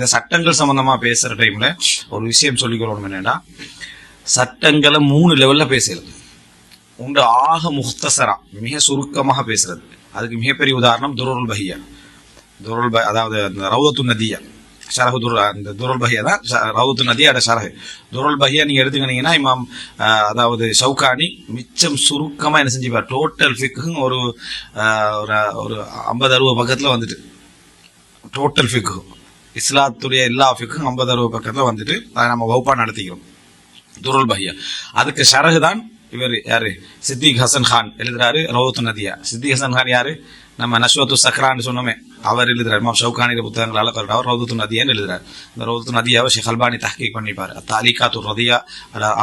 இந்த சட்டங்கள் சம்பந்தமா பேசுற டைம்ல ஒரு விஷயம் சொல்லிக்கிறோம் என்னன்னா சட்டங்களை மூணு லெவல்ல பேசுறது உண்டு ஆக முக்தசரா மிக சுருக்கமாக பேசுறது அதுக்கு மிகப்பெரிய உதாரணம் துருல் பஹியா. துருல் அதாவது அந்த ரவுதத்து நதியா. ஷரஹு துர் அந்த துருல் பஹியா தான் ஷ- ரவுதத்து நதியோட ஷரஹு. துருல் பஹியா நீங்க எடுத்துக்கினீங்கன்னா இமாம் அதாவது ஷவுகானி மிச்சம் சுருக்கமா என்ன செஞ்சுப்பார். டோட்டல் ஃபிக்கும் ஒரு ஒரு ஒரு ஐம்பது அறுபது பக்கத்துல வந்துட்டு. டோட்டல் ஃபிக்கு இஸ்லாத்துடைய எல்லா ஃபிக்கும் ஐம்பது அறுபது பக்கத்தில் வந்துட்டு அதை நம்ம வகுப்பாக நடத்திக்கிறோம். துருல் பஹியா. அதுக்கு ஷரஹு தான் இவர் யாரு? சித்திக் ஹசன் கான் எழுதுறாரு ரவுத்து நதியா. சித்திக் ஹசன் கான் யாரு? நம்ம நஷ்வத்து சக்ரான்னு சொன்னோமே அவர் எழுதுறாரு. மா ஷவுகானிய புத்தகங்களால் அவர் ரவுதத்து நதியான்னு எழுதுறாரு. இந்த ரவுதத்து நதியாவை ஷேக் அல்பானி தஹ்கீக் பண்ணிப்பார். தாலிகா துர் ரதியா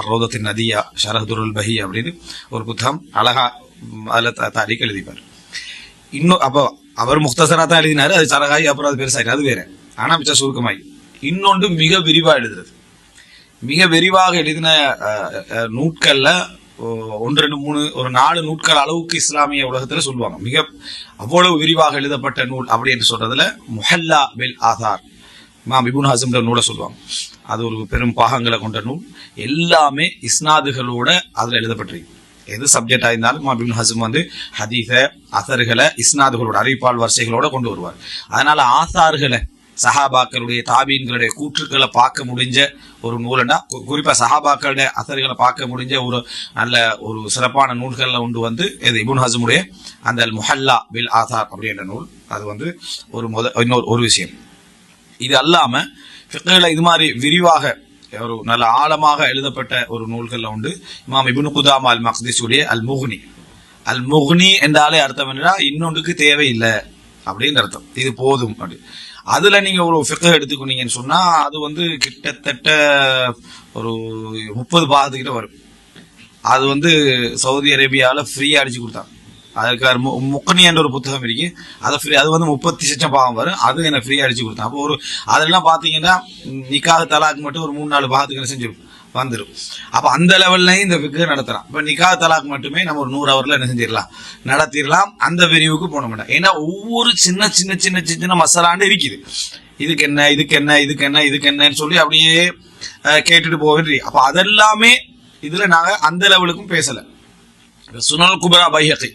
ரவுதத்து நதியா ஷரஹ் துருல் பஹி அப்படின்னு ஒரு புத்தகம் அழகா அதில் தாலிக் எழுதிப்பார். இன்னும் அப்போ அவர் முக்தசராக தான் எழுதினாரு அது சரகாய் அப்புறம் அது பெருசாயிரு அது வேற. ஆனா மிச்சம் சுருக்கமாகி. இன்னொன்று மிக விரிவா எழுதுறது. மிக விரிவாக எழுதின அஹ், நூட்கள்ல ஓ, ஒன்று ரெண்டு மூணு ஒரு நாலு நூட்கள் அளவுக்கு இஸ்லாமிய உலகத்துல சொல்லுவாங்க. மிக அவ்வளவு விரிவாக எழுதப்பட்ட நூல் அப்படி என்று சொல்றதுல முஹல்லா பில் ஆதார் மா மிபுன் ஹசம்ன்ற நூலை சொல்லுவாங்க. அது ஒரு பெரும் பாகங்களை கொண்ட நூல். எல்லாமே இஸ்னாதுகளோட அதுல எழுதப்பட்டிருக்கு. எது சப்ஜெக்ட் ஆயிருந்தாலும் மா இப்னு ஹசம் வந்து ஹதீஸ அசர்களை இஸ்னாதுகளோட அறிவிப்பால் வரிசைகளோட கொண்டு வருவார். அதனால ஆசார்களை சஹாபாக்களுடைய தாபீன்களுடைய கூற்றுக்களை பார்க்க முடிஞ்ச ஒரு நூலண்டா குறிப்பாக சஹாபாக்களுடைய அசர்களை பார்க்க முடிஞ்ச ஒரு நல்ல ஒரு சிறப்பான நூல்களில் உண்டு வந்து இது இபுன் ஹசமுடைய அந்த அல் முஹல்லா பில் ஆசார் அப்படின்ற நூல். அது வந்து ஒரு முத இன்னொரு ஒரு விஷயம். இது அல்லாமல் ஃபிக்கில் இது மாதிரி விரிவாக ஒரு நல்ல ஆழமாக எழுதப்பட்ட ஒரு நூல்களில் உண்டு. இமாம் இபுன் குதாமா அல் மக்திஸுடைய அல் முஹ்னி. அல் முஹ்னி என்றாலே அர்த்தம் என்னன்னா இன்னொன்றுக்கு தேவையில்லை அப்படின்னு அர்த்தம். இது போதும் அப்படி. அதுல நீங்க ஒரு ஃபிக்ஹ் எடுத்துக்கிட்டீங்கன்னு சொன்னா அது வந்து கிட்டத்தட்ட ஒரு முப்பது பாகத்துக்கிட்ட வரும். அது வந்து சவுதி அரேபியாவில் ஃப்ரீயாக அடிச்சு கொடுத்தாங்க. அதுக்கார் மு- முக்கணியன்ற ஒரு புத்தகம் இருக்கு. அதை ஃப்ரீ அது வந்து முப்பத்தி லட்சம் பாகம் வரும். அது எனக்கு ஃப்ரீயாக அடிச்சு கொடுத்தேன் அப்போ ஒரு அதெல்லாம் பார்த்தீங்கன்னா நிக்காக தலாக்கு மட்டும் ஒரு மூணு நாலு பாகத்துக்கு செஞ்சிருக்கும் வந்துடும் அப்போ அந்த லெவல்லையும் இந்த விக்கு நடத்தலாம் இப்போ நிகா தலாக் மட்டுமே நம்ம ஒரு நூறு ஹவரில் என்ன செஞ்சிடலாம்? நடத்திடலாம். அந்த விரிவுக்கு போன மாட்டோம் ஏன்னா ஒவ்வொரு சின்ன சின்ன சின்ன சின்ன சின்ன மசாலாண்டு இருக்குது. இதுக்கு என்ன இதுக்கு என்ன இதுக்கு என்ன இதுக்கு என்னன்னு சொல்லி அப்படியே கேட்டுட்டு போவேன் அப்போ அதெல்லாமே இதுல நாங்க அந்த லெவலுக்கும் பேசல. சுனல் குபரா பைஹகி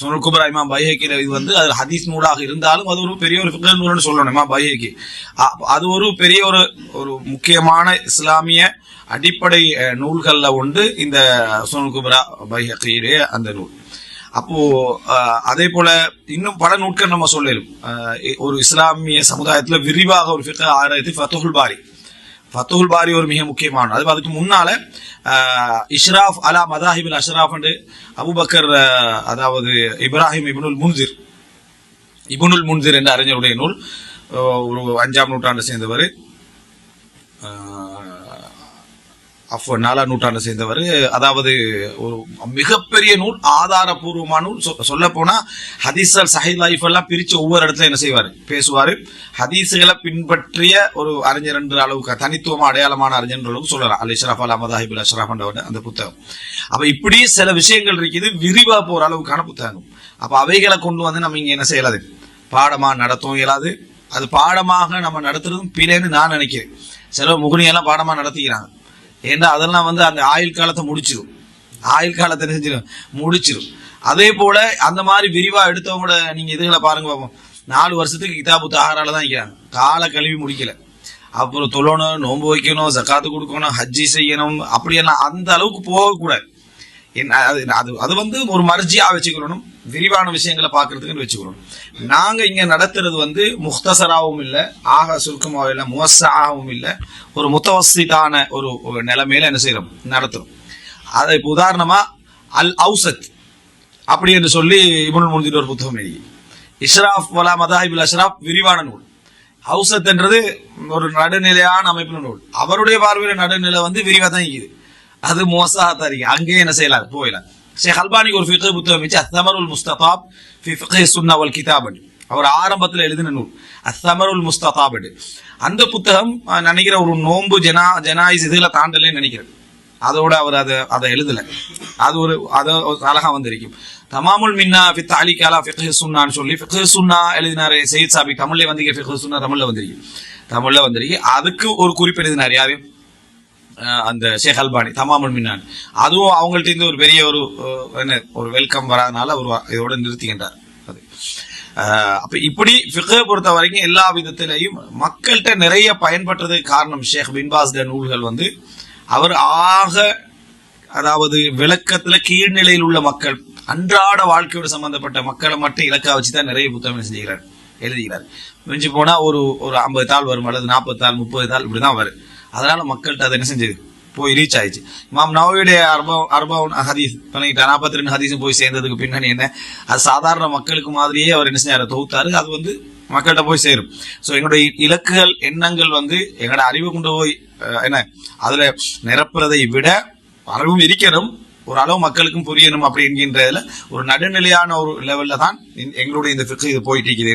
சுனல் குபரா இமாம் பைஹகி இது வந்து அது ஹதீஸ் நூலாக இருந்தாலும் அது ஒரு பெரிய ஒரு ஃபிகர் நூல்னு சொல்லணும் இமாம் பைஹகி அது ஒரு பெரிய ஒரு ஒரு முக்கியமான இஸ்லாமிய அடிப்படை நூல்களில் உண்டு இந்த சுனல் குபரா பைஹகியுடைய அந்த நூல். அப்போ அதே போல இன்னும் பல நூட்கள் நம்ம சொல்லலும். ஒரு இஸ்லாமிய சமுதாயத்தில் விரிவாக ஒரு ஃபிக்ஹ் ஆராய்ச்சி ஃபத்துல் பாரி. ஃபத்துல் பாரி ஒரு மிக முக்கியமான அது அதுக்கு முன்னால இஷ்ராஃப் அலா மதாஹிபில் அஷ்ராஃப் என்று அபுபக்கர் அதாவது இப்ராஹிம் இபுனுல் முன்திர். இபுனுல் முன்தீர் என்ற அறிஞருடைய நூல் ஒரு அஞ்சாம் நூற்றாண்டு சேர்ந்தவர். அப்போ நாலாம் நூற்றாண்டு சேர்ந்தவர். அதாவது ஒரு மிகப்பெரிய நூல் ஆதாரபூர்வமான நூல். சொல்ல போனா ஹதீஸல் சஹி லைஃப் எல்லாம் பிரிச்சு ஒவ்வொரு இடத்துல என்ன செய்வார்? பேசுவாரு. ஹதீஸுகளை பின்பற்றிய ஒரு அறிஞர் என்ற அளவுக்கு தனித்துவமா அடையாளமான அறிஞர் அளவுக்கு சொல்லலாம். அல் இஷ்ரஃப் அல் அமதாஹிபுல் அஷ்ரஃப் அந்த புத்தகம். அப்ப இப்படி சில விஷயங்கள் இருக்குது. விரிவா போற அளவுக்கான புத்தகம் அப்ப அவைகளை கொண்டு வந்து நம்ம இங்க என்ன செய்யலாது? பாடமா நடத்தவும் இயலாது. அது பாடமாக நம்ம நடத்துறதும் பிழைன்னு நான் நினைக்கிறேன். சில முகுனியெல்லாம் பாடமா நடத்திக்கிறாங்க. ஏன்னா அதெல்லாம் வந்து அந்த ஆயுள் காலத்தை முடிச்சிடும் ஆயுள் காலத்தை செஞ்சிடும் முடிச்சிடும் அதே போல அந்த மாதிரி விரிவா எடுத்தவங்களோட நீங்க இதுகளை பாருங்க பாப்போம். நாலு வருஷத்துக்கு கிதாபு தாரால தான் இருக்கிறாங்க காலை கழுவி முடிக்கல. அப்புறம் தொழணும் நோன்பு வைக்கணும் ஜக்காத்து கொடுக்கணும் ஹஜ்ஜி செய்யணும் அப்படியெல்லாம் அந்த அளவுக்கு போகக்கூடாது. என்ன அது அது அது வந்து ஒரு மர்ஜியாக வச்சுக்கணும் விரிவான விஷயங்களை பார்க்கறதுக்குன்னு வச்சுக்கிறோம் நாங்க இங்க நடத்துறது வந்து முக்தசராகவும் இல்லை ஆக சுருக்கமாகவும் இல்லை முவசாகவும் இல்லை ஒரு முத்தவசிதான ஒரு ஒரு நிலைமையில என்ன செய்யறோம்? நடத்துறோம். அதை இப்போ உதாரணமா அல் அவுசத் அப்படி என்று சொல்லி இபுல் முடிஞ்சிட்டு ஒரு புத்தகம் எழுதி. இஷ்ராஃப் வலா மதாஹிபுல் அஷ்ராஃப் விரிவான நூல். ஹவுசத் என்றது ஒரு நடுநிலையான அமைப்பின நூல். அவருடைய பார்வையில நடுநிலை வந்து விரிவாக தான் இருக்குது. அது மோசா தான் இருக்கு அங்கேயே என்ன செய்யலாம்? போயிடலாம். ஷேக் அல்பானிக்கு ஒரு ஃபிக்ஹ் புத்தகம் வச்சு அஸ்தமருல் முஸ்ததாப் ஃபி ஃபிக்ஹ் சுன்னா வல் கிதாப் அவர் ஆரம்பத்தில் எழுதின நூல் அஸ்தமருல் முஸ்ததாப் அந்த புத்தகம் நினைக்கிற ஒரு நோன்பு ஜனா ஜனாயிஸ் இதில் தாண்டலேன்னு நினைக்கிறேன் அதோட அவர் அதை அதை எழுதலை அது ஒரு அதை ஒரு வந்திருக்கும் தமாமுல் மின்னா ஃபித் தாலிக் அலா சுன்னான்னு சொல்லி ஃபிக்ஹ் சுன்னா எழுதினாரு சயித் சாபி தமிழ்லேயே வந்து ஃபிக்ஹ் சுன்னா தமிழ்ல வந்திருக்கு தமிழில் வந்திருக்கு அதுக்கு ஒரு குறிப்பு எழுதினார் யாரையும் அந்த ஷேக் அல்பானி தமாமுல் மின்னான். அதுவும் அவங்கள்ட்ட இருந்து ஒரு பெரிய ஒரு என்ன ஒரு வெல்கம் வராதனால ஒரு இதோட நிறுத்திக்கின்றார் அது. அஹ், அப்ப இப்படி ஃபிகை பொறுத்த வரைக்கும் எல்லா விதத்திலையும் மக்கள்கிட்ட நிறைய பயன்பட்டதுக்கு காரணம் ஷேக் பின்பாஸ்ட நூல்கள் வந்து அவர் ஆக அதாவது விளக்கத்துல கீழ்நிலையில் உள்ள மக்கள் அன்றாட வாழ்க்கையோடு சம்பந்தப்பட்ட மக்களை மட்டும் இலக்கா வச்சு தான் நிறைய புத்தகம் செஞ்சுக்கிறார் எழுதுகிறார். மிஞ்சி போனா ஒரு ஒரு ஐம்பது தாள் வரும் அல்லது நாற்பது தாள் முப்பது தாள் இப்படிதான் வரும். அதனால மக்கள்கிட்ட அதை என்ன செஞ்சது? போய் ரீச் ஆயிடுச்சு. இமாம் நவவியுடைய அர்பா அர்பவன் ஹதீஸ் பண்ணிக்கிட்டார் நாற்பத்தி ரெண்டு ஹதீஸும் போய் சேர்ந்ததுக்கு பின்னணி என்ன? அது சாதாரண மக்களுக்கு மாதிரியே அவர் என்ன செஞ்சார்? தொகுத்தாரு. அது வந்து மக்கள்கிட்ட போய் சேரும். ஸோ எங்களுடைய இலக்குகள் எண்ணங்கள் வந்து எங்களோட அறிவு கொண்டு போய் என்ன? அதில் நிரப்புறதை விட அறிவும் இருக்கணும் ஒரு அளவு மக்களுக்கும் புரியணும் அப்படி என்கின்றதுல ஒரு நடுநிலையான ஒரு லெவலில் தான் எங்களுடைய இந்த ஃபிக்ஸ் இது போயிட்டு இருக்குது.